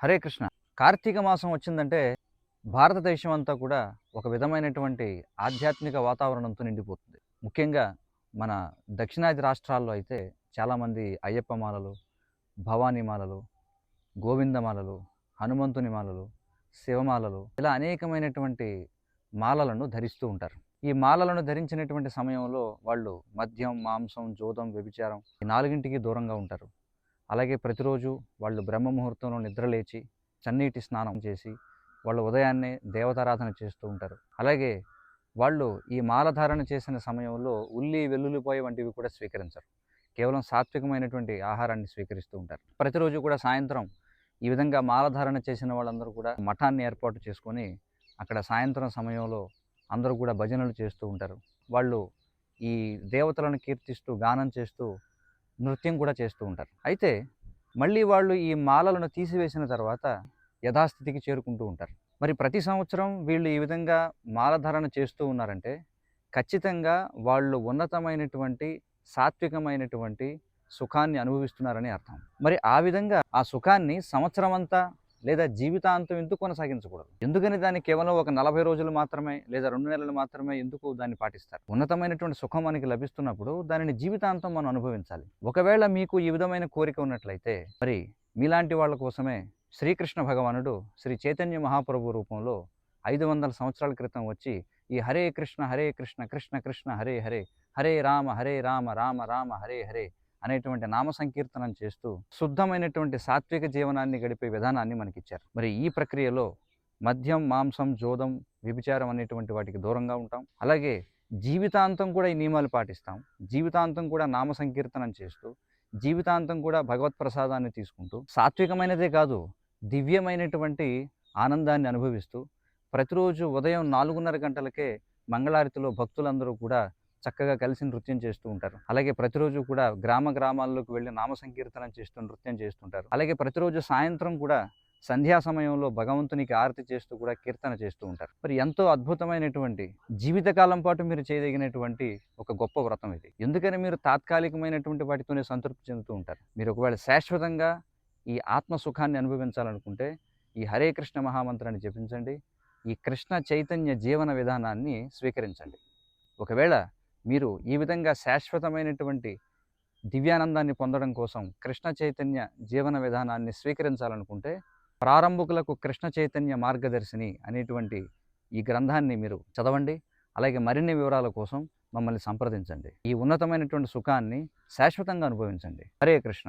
హరే కృష్ణ. కార్తీక మాసం వచ్చిందంటే భారతదేశం అంతా కూడా ఒక విధమైనటువంటి ఆధ్యాత్మిక వాతావరణంతో నిండిపోతుంది. ముఖ్యంగా మన దక్షిణాది రాష్ట్రాల్లో అయితే చాలామంది అయ్యప్ప మాలలు భవానీ మాలలు గోవిందమాలలు హనుమంతుని మాలలు శివమాలలు ఇలా అనేకమైనటువంటి మాలలను ధరిస్తూ ఉంటారు. ఈ మాలలను ధరించినటువంటి సమయంలో వాళ్ళు మద్యం మాంసం జోదం వ్యభిచారం ఈ నాలుగింటికి దూరంగా ఉంటారు. అలాగే ప్రతిరోజు వాళ్ళు బ్రహ్మ ముహూర్తంలో నిద్రలేచి చన్నీటి స్నానం చేసి వాళ్ళు ఉదయాన్నే దేవతారాధన చేస్తూ ఉంటారు. అలాగే వాళ్ళు ఈ మాలధారణ చేసిన సమయంలో ఉల్లి వెల్లుల్లిపోయి వంటివి కూడా స్వీకరించరు. కేవలం సాత్వికమైనటువంటి ఆహారాన్ని స్వీకరిస్తూ ఉంటారు. ప్రతిరోజు కూడా సాయంత్రం ఈ విధంగా మాలధారణ చేసిన వాళ్ళందరూ కూడా మఠాన్ని ఏర్పాటు చేసుకొని అక్కడ సాయంత్రం సమయంలో అందరూ కూడా భజనలు చేస్తూ ఉంటారు. వాళ్ళు ఈ దేవతలను కీర్తిస్తూ గానం చేస్తూ నృత్యం కూడా చేస్తూ ఉంటారు. అయితే మళ్ళీ వాళ్ళు ఈ మాలలను తీసివేసిన తర్వాత యథాస్థితికి చేరుకుంటూ ఉంటారు. మరి ప్రతి సంవత్సరం వీళ్ళు ఈ విధంగా మాలధారణ చేస్తూ ఉన్నారంటే ఖచ్చితంగా వాళ్ళు ఉన్నతమైనటువంటి సాత్వికమైనటువంటి సుఖాన్ని అనుభవిస్తున్నారని అర్థం. మరి ఆ విధంగా ఆ సుఖాన్ని సంవత్సరం అంతా లేదా జీవితాంతం ఎందుకు కొనసాగించకూడదు? ఎందుకని దాన్ని కేవలం ఒక నలభై రోజులు మాత్రమే లేదా రెండు నెలలు మాత్రమే ఎందుకు దాన్ని పాటిస్తారు? ఉన్నతమైనటువంటి సుఖం మనకి లభిస్తున్నప్పుడు దానిని జీవితాంతం మనం అనుభవించాలి. ఒకవేళ మీకు ఈ విధమైన కోరిక ఉన్నట్లయితే మరి మీలాంటి వాళ్ళ కోసమే శ్రీకృష్ణ భగవానుడు శ్రీ చైతన్య మహాప్రభు రూపంలో ఐదు వందల సంవత్సరాల క్రితం వచ్చి ఈ హరే కృష్ణ హరే కృష్ణ కృష్ణ కృష్ణ హరే హరే హరే రామ హరే రామ రామ రామ హరే హరే అనేటువంటి నామ సంకీర్తనం చేస్తూ శుద్ధమైనటువంటి సాత్విక జీవనాన్ని గడిపే విధానాన్ని మనకిచ్చారు. మరి ఈ ప్రక్రియలో మద్యం మాంసం జోదం వ్యభిచారం అనేటువంటి వాటికి దూరంగా ఉంటాం. అలాగే జీవితాంతం కూడా ఈ నియమాలు పాటిస్తాం. జీవితాంతం కూడా నామ సంకీర్తనం చేస్తూ జీవితాంతం కూడా భగవత్ ప్రసాదాన్ని తీసుకుంటూ సాత్వికమైనదే కాదు దివ్యమైనటువంటి ఆనందాన్ని అనుభవిస్తూ ప్రతిరోజు ఉదయం నాలుగున్నర గంటలకే మంగళారతిలో భక్తులందరూ కూడా చక్కగా కలిసి నృత్యం చేస్తూ ఉంటారు. అలాగే ప్రతిరోజు కూడా గ్రామ గ్రామాల్లోకి వెళ్ళి నామ సంకీర్తనం చేస్తూ నృత్యం చేస్తుంటారు. అలాగే ప్రతిరోజు సాయంత్రం కూడా సంధ్యా సమయంలో భగవంతునికి ఆరతి చేస్తూ కూడా కీర్తన చేస్తూ ఉంటారు. మరి ఎంతో అద్భుతమైనటువంటి జీవితకాలం పాటు మీరు చేయదగినటువంటి ఒక గొప్ప వ్రతం ఇది. ఎందుకని మీరు తాత్కాలికమైనటువంటి వాటితోనే సంతృప్తి చెందుతూ ఉంటారు? మీరు ఒకవేళ శాశ్వతంగా ఈ ఆత్మ సుఖాన్ని అనుభవించాలనుకుంటే ఈ హరే కృష్ణ మహామంత్రాన్ని జపించండి. ఈ కృష్ణ చైతన్య జీవన విధానాన్ని స్వీకరించండి. ఒకవేళ మీరు ఈ విధంగా శాశ్వతమైనటువంటి దివ్యానందాన్ని పొందడం కోసం కృష్ణ చైతన్య జీవన విధానాన్ని స్వీకరించాలనుకుంటే ప్రారంభకులకు కృష్ణ చైతన్య మార్గదర్శిని అనేటువంటి ఈ గ్రంథాన్ని మీరు చదవండి. అలాగే మరిన్ని వివరాల కోసం మమ్మల్ని సంప్రదించండి. ఈ ఉన్నతమైనటువంటి సుఖాన్ని శాశ్వతంగా అనుభవించండి. హరే కృష్ణ.